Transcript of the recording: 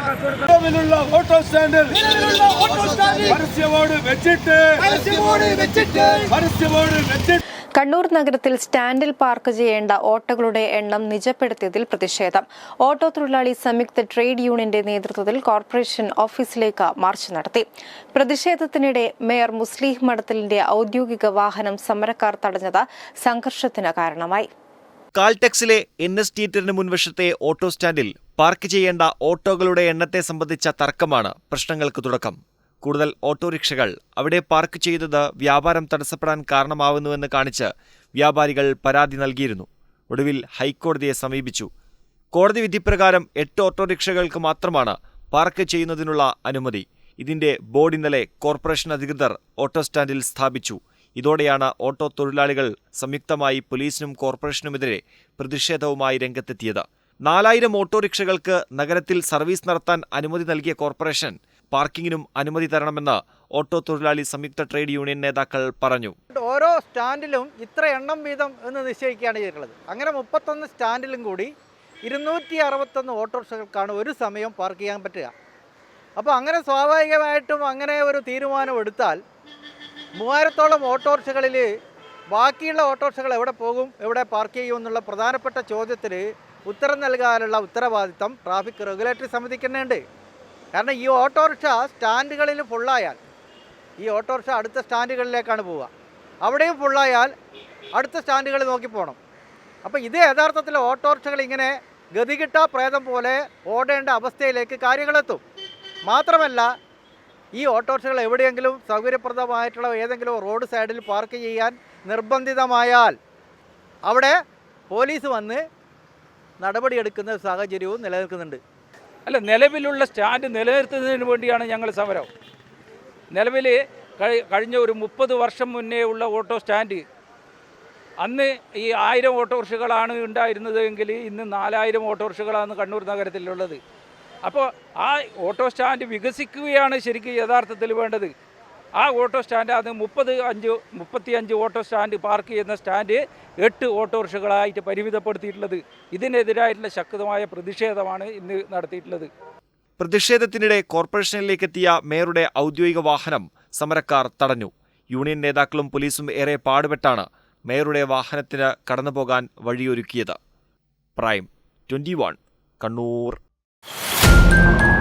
നിലവിലുള്ള ഓട്ടോ സ്റ്റാൻഡിൽ പരസ്യമോട് വെച്ചിട്ട് പരസ്യമോട് വെച്ചിട്ട് പരസ്യ വെച്ചിട്ട് കണ്ണൂർ നഗരത്തിൽ സ്റ്റാൻഡിൽ പാർക്ക് ചെയ്യേണ്ട ഓട്ടോകളുടെ എണ്ണം നിജപ്പെടുത്തിയതിൽ പ്രതിഷേധം. ഓട്ടോ തൊഴിലാളി സംയുക്ത ട്രേഡ് യൂണിയന്റെ നേതൃത്വത്തിൽ കോർപ്പറേഷൻ ഓഫീസിലേക്ക് മാർച്ച് നടത്തി. പ്രതിഷേധത്തിനിടെ മേയർ മുസ്ലിം മഠത്തിലിന്റെ ഔദ്യോഗിക വാഹനം സമരക്കാർ തടഞ്ഞത് സംഘർഷത്തിന് കാരണമായി. കാൽടെക്സിലെ എൻ എസ് തിയേറ്ററിന് മുൻവശത്തെ ഓട്ടോ സ്റ്റാൻഡിൽ പാർക്ക് ചെയ്യേണ്ട ഓട്ടോകളുടെ എണ്ണത്തെ സംബന്ധിച്ച തർക്കമാണ് പ്രശ്നങ്ങൾക്ക് തുടക്കം. കൂടുതൽ ഓട്ടോറിക്ഷകൾ അവിടെ പാർക്ക് ചെയ്തത് വ്യാപാരം തടസ്സപ്പെടാൻ കാരണമാവുന്നുവെന്ന് കാണിച്ച് വ്യാപാരികൾ പരാതി നൽകിയിരുന്നു. ഒടുവിൽ ഹൈക്കോടതിയെ സമീപിച്ചു. കോടതി വിധിപ്രകാരം എട്ട് ഓട്ടോറിക്ഷകൾക്ക് മാത്രമാണ് പാർക്ക് ചെയ്യുന്നതിനുള്ള അനുമതി. ഇതിന്റെ ബോർഡ് ഇന്നലെ കോർപ്പറേഷൻ അധികൃതർ ഓട്ടോ സ്റ്റാൻഡിൽ സ്ഥാപിച്ചു. ഇതോടെയാണ് ഓട്ടോ തൊഴിലാളികൾ സംയുക്തമായി പോലീസിനും കോർപ്പറേഷനുമെതിരെ പ്രതിഷേധവുമായി രംഗത്തെത്തിയത്. നാലായിരം ഓട്ടോറിക്ഷകൾക്ക് നഗരത്തിൽ സർവീസ് നടത്താൻ അനുമതി നൽകിയ കോർപ്പറേഷൻ പാർക്കിങ്ങിനും അനുമതി തരണമെന്ന് ഓട്ടോ തൊഴിലാളി സംയുക്ത ട്രേഡ് യൂണിയൻ നേതാക്കൾ പറഞ്ഞു. ഓരോ സ്റ്റാൻഡിലും ഇത്ര എണ്ണം വീതം എന്ന് നിശ്ചയിക്കുകയാണ് ചെയ്തിട്ടുള്ളത്. അങ്ങനെ മുപ്പത്തൊന്ന് സ്റ്റാൻഡിലും കൂടി ഇരുന്നൂറ്റി അറുപത്തൊന്ന് ഓട്ടോറിക്ഷകൾക്കാണ് ഒരു സമയം പാർക്ക് ചെയ്യാൻ പറ്റുക. അപ്പോൾ അങ്ങനെ സ്വാഭാവികമായിട്ടും അങ്ങനെ ഒരു തീരുമാനം എടുത്താൽ മൂവായിരത്തോളം ഓട്ടോറിക്ഷകളിൽ ബാക്കിയുള്ള ഓട്ടോറിക്ഷകൾ എവിടെ പോകും എവിടെ പാർക്ക് ചെയ്യും എന്നുള്ള പ്രധാനപ്പെട്ട ചോദ്യത്തിന് ഉത്തരം നൽകാനുള്ള ഉത്തരവാദിത്തം ട്രാഫിക് റെഗുലേറ്ററി സമിതിക്ക് തന്നെയുണ്ട്. കാരണം ഈ ഓട്ടോറിക്ഷ സ്റ്റാൻഡുകളിൽ ഫുള്ളായാൽ ഈ ഓട്ടോറിക്ഷ അടുത്ത സ്റ്റാൻഡുകളിലേക്കാണ് പോവുക. അവിടെയും ഫുള്ളായാൽ അടുത്ത സ്റ്റാൻഡുകൾ നോക്കി പോകണം. അപ്പോൾ ഇത് യഥാർത്ഥത്തിൽ ഓട്ടോറിക്ഷകൾ ഇങ്ങനെ ഗതികിട്ട പ്രേതം പോലെ ഓടേണ്ട അവസ്ഥയിലേക്ക് കാര്യങ്ങളെത്തും മാത്രമല്ല ഈ ഓട്ടോറിക്ഷകൾ എവിടെയെങ്കിലും സൗകര്യപ്രദമായിട്ടുള്ള ഏതെങ്കിലും റോഡ് സൈഡിൽ പാർക്ക് ചെയ്യാൻ നിർബന്ധിതമായാൽ അവിടെ പോലീസ് വന്ന് നടപടിയെടുക്കുന്ന സാഹചര്യവും നിലനിൽക്കുന്നുണ്ട്. അല്ല നിലവിലുള്ള സ്റ്റാൻഡ് നിലനിർത്തുന്നതിന് വേണ്ടിയാണ് ഞങ്ങൾ സമരം. നിലവിൽ കഴിഞ്ഞ ഒരു മുപ്പത് വർഷം മുന്നേ ഉള്ള ഓട്ടോ സ്റ്റാൻഡ് അന്ന് ഈ ആയിരം ഓട്ടോറിക്ഷകളാണ് ഉണ്ടായിരുന്നത് എങ്കിൽ ഇന്ന് നാലായിരം ഓട്ടോറിക്ഷകളാണ് കണ്ണൂർ നഗരത്തിലുള്ളത്. അപ്പോൾ ആ ഓട്ടോ സ്റ്റാൻഡ് വികസിക്കുകയാണ് ശരിക്കും യഥാർത്ഥത്തിൽ വേണ്ടത്. ആ ഓട്ടോ സ്റ്റാൻഡ് അത് മുപ്പത് അഞ്ച് മുപ്പത്തി അഞ്ച് ഓട്ടോ സ്റ്റാൻഡ് പാർക്ക് ചെയ്യുന്ന സ്റ്റാൻഡ് എട്ട് ഓട്ടോറിക്ഷകളായിട്ട് പരിമിതപ്പെടുത്തിയിട്ടുള്ളത്. ഇതിനെതിരായിട്ടുള്ള ശക്തമായ പ്രതിഷേധമാണ് ഇന്ന് നടത്തിയിട്ടുള്ളത്. പ്രതിഷേധത്തിനിടെ കോർപ്പറേഷനിലേക്ക് എത്തിയ മേയറുടെ ഔദ്യോഗിക വാഹനം സമരക്കാർ തടഞ്ഞു. യൂണിയൻ നേതാക്കളും പോലീസും ഏറെ പാടുപെട്ടാണ് മേയറുടെ വാഹനത്തിന് കടന്നുപോകാൻ വഴിയൊരുക്കിയത്. Prime twenty Kannur. you